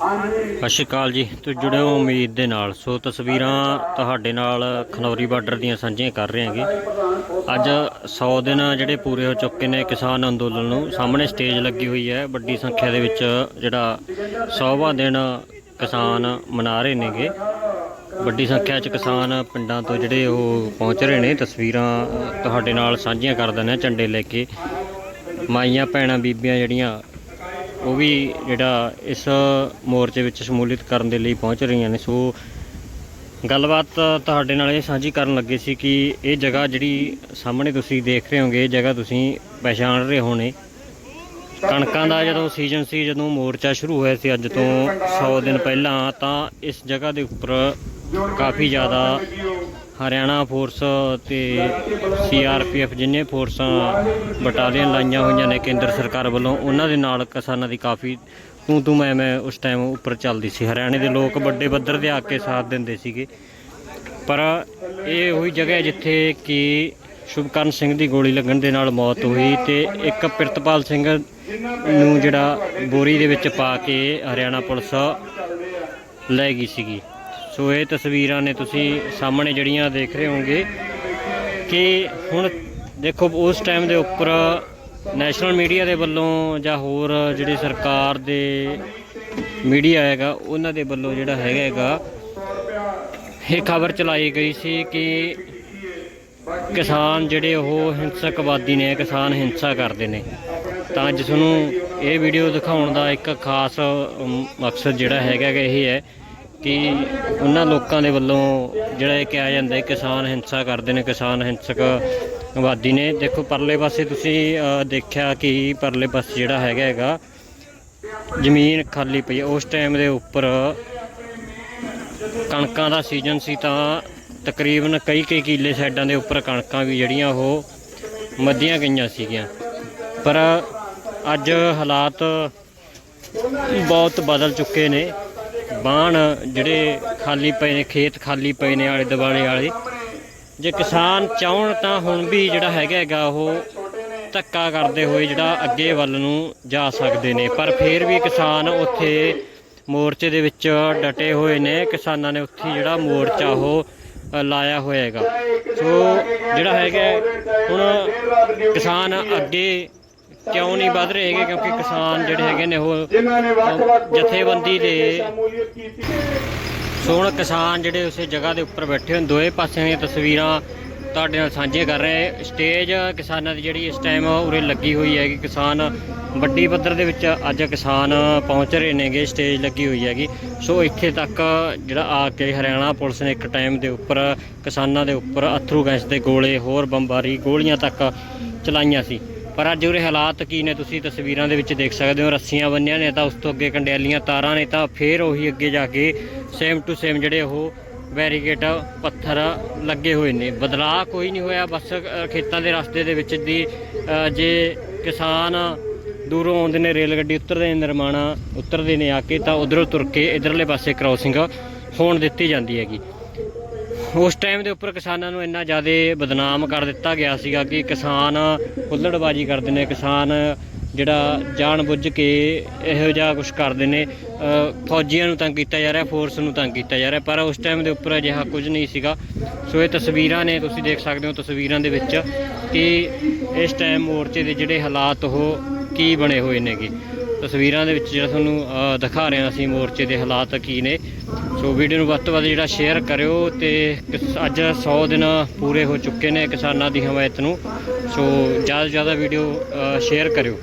ਸਤਿ ਸ਼੍ਰੀ ਅਕਾਲ ਜੀ। ਤੁਸੀਂ ਜੁੜੇ ਹੋ ਉਮੀਦ ਦੇ ਨਾਲ। ਸੋ ਤਸਵੀਰਾਂ ਤੁਹਾਡੇ ਨਾਲ ਖਨੌਰੀ ਬਾਰਡਰ ਦੀਆਂ ਸਾਂਝੀਆਂ ਕਰ ਰਹੇ ਹਾਂਗੇ। ਅੱਜ 100 ਦਿਨ ਜਿਹੜੇ ਪੂਰੇ ਹੋ ਚੁੱਕੇ ਨੇ ਕਿਸਾਨ ਅੰਦੋਲਨ ਨੂੰ। ਸਾਹਮਣੇ ਸਟੇਜ ਲੱਗੀ ਹੋਈ ਹੈ। ਵੱਡੀ ਸੰਖਿਆ ਦੇ ਵਿੱਚ ਜਿਹੜਾ 100ਵਾਂ ਦਿਨ ਕਿਸਾਨ ਮਨਾ ਰਹੇ ਨੇਗੇ। ਵੱਡੀ ਸੰਖਿਆ 'ਚ ਕਿਸਾਨ ਪਿੰਡਾਂ ਤੋਂ ਜਿਹੜੇ ਉਹ ਪਹੁੰਚ ਰਹੇ ਨੇ। ਤਸਵੀਰਾਂ ਤੁਹਾਡੇ ਨਾਲ ਸਾਂਝੀਆਂ ਕਰ ਦਿੰਦੇ ਝੰਡੇ ਲੈ ਕੇ। ਮਾਈਆਂ, ਭੈਣਾਂ, ਬੀਬੀਆਂ ਜਿਹੜੀਆਂ ਉਹ ਵੀ ਜਿਹੜਾ ਇਸ ਮੋਰਚੇ ਵਿੱਚ ਸ਼ਮੂਲੀਅਤ ਕਰਨ ਦੇ ਲਈ ਪਹੁੰਚ ਰਹੀਆਂ ਨੇ। ਸੋ ਗੱਲਬਾਤ ਤੁਹਾਡੇ ਨਾਲ ਇਹ ਸਾਂਝੀ ਕਰਨ ਲੱਗੇ ਸੀ ਕਿ ਇਹ ਜਗ੍ਹਾ ਜਿਹੜੀ ਸਾਹਮਣੇ ਤੁਸੀਂ ਦੇਖ ਰਹੇ ਹੋਗੇ, ਇਹ ਜਗ੍ਹਾ ਤੁਸੀਂ ਪਛਾਣ ਰਹੇ ਹੋਣੇ। ਕਣਕਾਂ ਦਾ ਜਦੋਂ ਸੀਜ਼ਨ ਸੀ, ਜਦੋਂ ਮੋਰਚਾ ਸ਼ੁਰੂ ਹੋਇਆ ਸੀ ਅੱਜ ਤੋਂ 100 ਦਿਨ ਪਹਿਲਾਂ, ਤਾਂ ਇਸ ਜਗ੍ਹਾ ਦੇ ਉੱਪਰ ਕਾਫੀ ਜ਼ਿਆਦਾ ਹਰਿਆਣਾ ਫੋਰਸ ਤੇ ਸੀਆਰਪੀਐਫ ਜਿੰਨੇ ਫੋਰਸਾਂ ਬਟਾਲੀਅਨ ਲਾਈਆਂ ਹੋਈਆਂ ਨੇ ਕੇਂਦਰ ਸਰਕਾਰ ਵੱਲੋਂ, ਉਹਨਾਂ ਦੇ ਨਾਲ ਕਿਸਾਨਾਂ ਦੀ ਕਾਫੀ ਤੂੰ ਤੂੰ ਮੈਂ ਮੈਂ ਉਸ ਟਾਈਮ ਉੱਪਰ ਚੱਲਦੀ ਸੀ। ਹਰਿਆਣੇ ਦੇ ਲੋਕ ਵੱਡੇ ਪੱਧਰ ਤੇ ਆ ਕੇ ਸਾਥ ਦਿੰਦੇ ਸੀਗੇ। ਪਰ ਇਹ ਉਹੀ ਜਗ੍ਹਾ ਹੈ ਜਿੱਥੇ ਕਿ ਸ਼ੁਭਕਰਨ ਸਿੰਘ ਦੀ ਗੋਲੀ ਲੱਗਣ ਦੇ ਨਾਲ ਮੌਤ ਹੋਈ ਤੇ ਇੱਕ ਪ੍ਰਿਤਪਾਲ ਸਿੰਘ ਨੂੰ ਜਿਹੜਾ ਬੋਰੀ ਦੇ ਵਿੱਚ ਪਾ ਕੇ ਹਰਿਆਣਾ ਪੁਲਿਸ ਲੈ ਗਈ ਸੀਗੀ। ਸੋ ਇਹ ਤਸਵੀਰਾਂ ਨੇ ਤੁਸੀਂ ਸਾਹਮਣੇ ਜਿਹੜੀਆਂ ਦੇਖ ਰਹੇ ਹੋਗੇ ਕਿ ਹੁਣ ਦੇਖੋ ਉਸ ਟਾਈਮ ਦੇ ਉੱਪਰ ਨੈਸ਼ਨਲ ਮੀਡੀਆ ਦੇ ਵੱਲੋਂ ਜਾਂ ਹੋਰ ਜਿਹੜੇ ਸਰਕਾਰ ਦੇ ਮੀਡੀਆ ਹੈਗਾ, ਉਹਨਾਂ ਦੇ ਵੱਲੋਂ ਜਿਹੜਾ ਹੈਗਾ ਹੈਗਾ, ਇਹ ਖਬਰ ਚਲਾਈ ਗਈ ਸੀ ਕਿ ਕਿਸਾਨ ਜਿਹੜੇ ਉਹ ਹਿੰਸਕਵਾਦੀ ਨੇ, ਕਿਸਾਨ ਹਿੰਸਾ ਕਰਦੇ ਨੇ। ਤਾਂ ਅੱਜ ਤੁਹਾਨੂੰ ਇਹ ਵੀਡੀਓ ਦਿਖਾਉਣ ਦਾ ਇੱਕ ਖਾਸ ਮਕਸਦ ਜਿਹੜਾ ਹੈਗਾ ਇਹ ਹੈ ਕਿ ਉਹਨਾਂ ਲੋਕਾਂ ਦੇ ਵੱਲੋਂ ਜਿਹੜਾ ਇਹ ਕਿਹਾ ਜਾਂਦਾ ਹੈ, ਕਿਸਾਨ ਹਿੰਸਾ ਕਰਦੇ ਨੇ, ਕਿਸਾਨ ਹਿੰਸਕ ਹਿੰਸਕਵਾਦੀ ਨੇ। ਦੇਖੋ, ਪਰਲੇ ਪਾਸੇ ਤੁਸੀਂ ਦੇਖਿਆ ਕਿ ਪਰਲੇ ਪਾਸੇ ਜਿਹੜਾ ਹੈਗਾ ਹੈਗਾ, ਜ਼ਮੀਨ ਖਾਲੀ ਪਈ ਉਸ ਟਾਈਮ ਦੇ ਉੱਪਰ ਕਣਕਾਂ ਦਾ ਸੀਜ਼ਨ ਸੀ ਤਾਂ ਤਕਰੀਬਨ ਕਈ ਕਈ ਕਿੱਲੇ ਸਾਈਡਾਂ ਦੇ ਉੱਪਰ ਕਣਕਾਂ ਵੀ ਜਿਹੜੀਆਂ ਉਹ ਮੱਧੀਆਂ ਗਈਆਂ ਸੀਗੀਆਂ। ਪਰ ਅੱਜ ਹਾਲਾਤ ਬਹੁਤ ਬਦਲ ਚੁੱਕੇ ਨੇ। ਬਾਣ ਜਿਹੜੇ ਖਾਲੀ ਪਏ ਨੇ, ਖੇਤ ਖਾਲੀ ਪਏ ਨੇ ਆਲੇ ਦੁਆਲੇ ਵਾਲੇ, ਜੇ ਕਿਸਾਨ ਚਾਹਣ ਤਾਂ ਹੁਣ ਵੀ ਜਿਹੜਾ ਹੈਗਾ ਹੈਗਾ ਉਹ ਧੱਕਾ ਕਰਦੇ ਹੋਏ ਜਿਹੜਾ ਅੱਗੇ ਵੱਲ ਨੂੰ ਜਾ ਸਕਦੇ ਨੇ। ਪਰ ਫਿਰ ਵੀ ਕਿਸਾਨ ਉੱਥੇ ਮੋਰਚੇ ਦੇ ਵਿੱਚ ਡਟੇ ਹੋਏ ਨੇ। ਕਿਸਾਨਾਂ ਨੇ ਉੱਥੇ ਜਿਹੜਾ ਮੋਰਚਾ ਉਹ ਲਾਇਆ ਹੋਇਆ ਹੈਗਾ। ਸੋ ਜਿਹੜਾ ਹੈਗਾ, ਹੁਣ ਕਿਸਾਨ ਅੱਗੇ ਕਿਉਂ ਨਹੀਂ ਵਧ ਰਹੇ ਹੈਗੇ? ਕਿਉਂਕਿ ਕਿਸਾਨ ਜਿਹੜੇ ਹੈਗੇ ਨੇ ਉਹ ਜਥੇਬੰਦੀ ਦੇ ਸ਼ਮੂਲੀਅਤ ਕੀਤੀ ਸੋ। ਹੁਣ ਕਿਸਾਨ ਜਿਹੜੇ ਉਸੇ ਜਗ੍ਹਾ ਦੇ ਉੱਪਰ ਬੈਠੇ ਹੋਣ ਦੋਵੇਂ ਪਾਸਿਆਂ ਦੀਆਂ ਤਸਵੀਰਾਂ ਤੁਹਾਡੇ ਨਾਲ ਸਾਂਝੀਆਂ ਕਰ ਰਹੇ ਸਟੇਜ ਕਿਸਾਨਾਂ ਦੀ ਜਿਹੜੀ ਇਸ ਟਾਈਮ ਉਰੇ ਲੱਗੀ ਹੋਈ ਹੈਗੀ। ਕਿਸਾਨ ਵੱਡੀ ਪੱਧਰ ਦੇ ਵਿੱਚ ਅੱਜ ਕਿਸਾਨ ਪਹੁੰਚ ਰਹੇ ਨੇਗੇ ਸਟੇਜ ਲੱਗੀ ਹੋਈ ਹੈਗੀ। ਸੋ ਇੱਥੇ ਤੱਕ ਜਿਹੜਾ ਆ ਕੇ ਹਰਿਆਣਾ ਪੁਲਿਸ ਨੇ ਇੱਕ ਟਾਈਮ ਦੇ ਉੱਪਰ ਕਿਸਾਨਾਂ ਦੇ ਉੱਪਰ ਅਥਰੂ ਗੈਸ ਦੇ ਗੋਲੇ ਹੋਰ ਬੰਬਾਰੀ ਗੋਲੀਆਂ ਤੱਕ ਚਲਾਈਆਂ ਸੀ। ਪਰ ਅੱਜ ਉਰੇ ਹਾਲਾਤ ਕੀ ਨੇ ਤੁਸੀਂ ਤਸਵੀਰਾਂ ਦੇ ਵਿੱਚ ਦੇਖ ਸਕਦੇ ਹੋ, ਰੱਸੀਆਂ ਬੰਨਿਆ ਨੇ ਤਾਂ ਉਸ ਤੋਂ ਅੱਗੇ ਕੰਡਿਆਲੀਆਂ ਤਾਰਾਂ ਨੇ ਤਾਂ ਫੇਰ ਉਹੀ ਅੱਗੇ ਜਾ ਕੇ ਸੇਮ ਟੂ ਸੇਮ ਜਿਹੜੇ ਉਹ ਬੈਰੀਕੇਡ ਪੱਥਰ ਲੱਗੇ ਹੋਏ ਨੇ। ਬਦਲਾਅ ਕੋਈ ਨਹੀਂ ਹੋਇਆ, ਬਸ ਖੇਤਾਂ ਦੇ ਰਸਤੇ ਦੇ ਵਿੱਚ ਦੀ ਜੇ ਕਿਸਾਨ ਦੂਰੋਂ ਆਉਂਦੇ ਨੇ, ਰੇਲ ਗੱਡੀ ਉਤਰਦੇ ਨੇ, ਨਿਰਮਾਣਾ ਉਤਰਦੇ ਨੇ ਆ ਕੇ ਤਾਂ ਉਧਰੋਂ ਤੁਰ ਕੇ ਇਧਰਲੇ ਪਾਸੇ ਕ੍ਰਾਸਿੰਗ ਹੋਣ ਦਿੱਤੀ ਜਾਂਦੀ ਹੈਗੀ। ਉਸ ਟਾਈਮ ਦੇ ਉੱਪਰ ਕਿਸਾਨਾਂ ਨੂੰ ਇੰਨਾ ਜ਼ਿਆਦਾ ਬਦਨਾਮ ਕਰ ਦਿੱਤਾ ਗਿਆ ਸੀਗਾ ਕਿ ਕਿਸਾਨ ਹੁੱਲੜਬਾਜੀ ਕਰਦੇ ਨੇ, ਕਿਸਾਨ ਜਿਹੜਾ ਜਾਣ ਬੁੱਝ ਕੇ ਇਹੋ ਜਿਹਾ ਕੁਝ ਕਰਦੇ ਨੇ। ਫੌਜੀਆਂ ਨੂੰ ਤੰਗ ਕੀਤਾ ਜਾ ਰਿਹਾ ਫੋਰਸ ਨੂੰ ਤੰਗ ਕੀਤਾ ਜਾ ਰਿਹਾ, ਪਰ ਉਸ ਟਾਈਮ ਦੇ ਉੱਪਰ ਅਜਿਹਾ ਕੁਝ ਨਹੀਂ ਸੀਗਾ। ਸੋ ਇਹ ਤਸਵੀਰਾਂ ਨੇ, ਤੁਸੀਂ ਦੇਖ ਸਕਦੇ ਹੋ ਤਸਵੀਰਾਂ ਦੇ ਵਿੱਚ ਕਿ ਇਸ ਟਾਈਮ ਮੋਰਚੇ ਦੇ ਜਿਹੜੇ ਹਾਲਾਤ, ਉਹ ਕੀ ਬਣੇ ਹੋਏ ਨੇਗੇ। ਤਸਵੀਰਾਂ ਦੇ ਵਿੱਚ ਜਿਹੜਾ ਤੁਹਾਨੂੰ ਦਿਖਾ ਰਹੇ ਹਾਂ ਅਸੀਂ ਮੋਰਚੇ ਦੇ ਹਾਲਾਤ ਕੀ ਨੇ। ਸੋ ਵੀਡੀਓ ਨੂੰ ਵੱਧ ਤੋਂ ਵੱਧ ਜਿਹੜਾ ਸ਼ੇਅਰ ਕਰਿਓ ਤੇ ਕਿਸ- ਅੱਜ 100 ਦਿਨ ਪੂਰੇ ਹੋ ਚੁੱਕੇ ਨੇ ਕਿਸਾਨਾਂ ਦੀ ਹਮਾਇਤ ਨੂੰ। ਸੋ ਜ਼ਿਆਦਾ ਤੋਂ ਜ਼ਿਆਦਾ ਵੀਡੀਓ ਸ਼ੇਅਰ ਕਰਿਓ।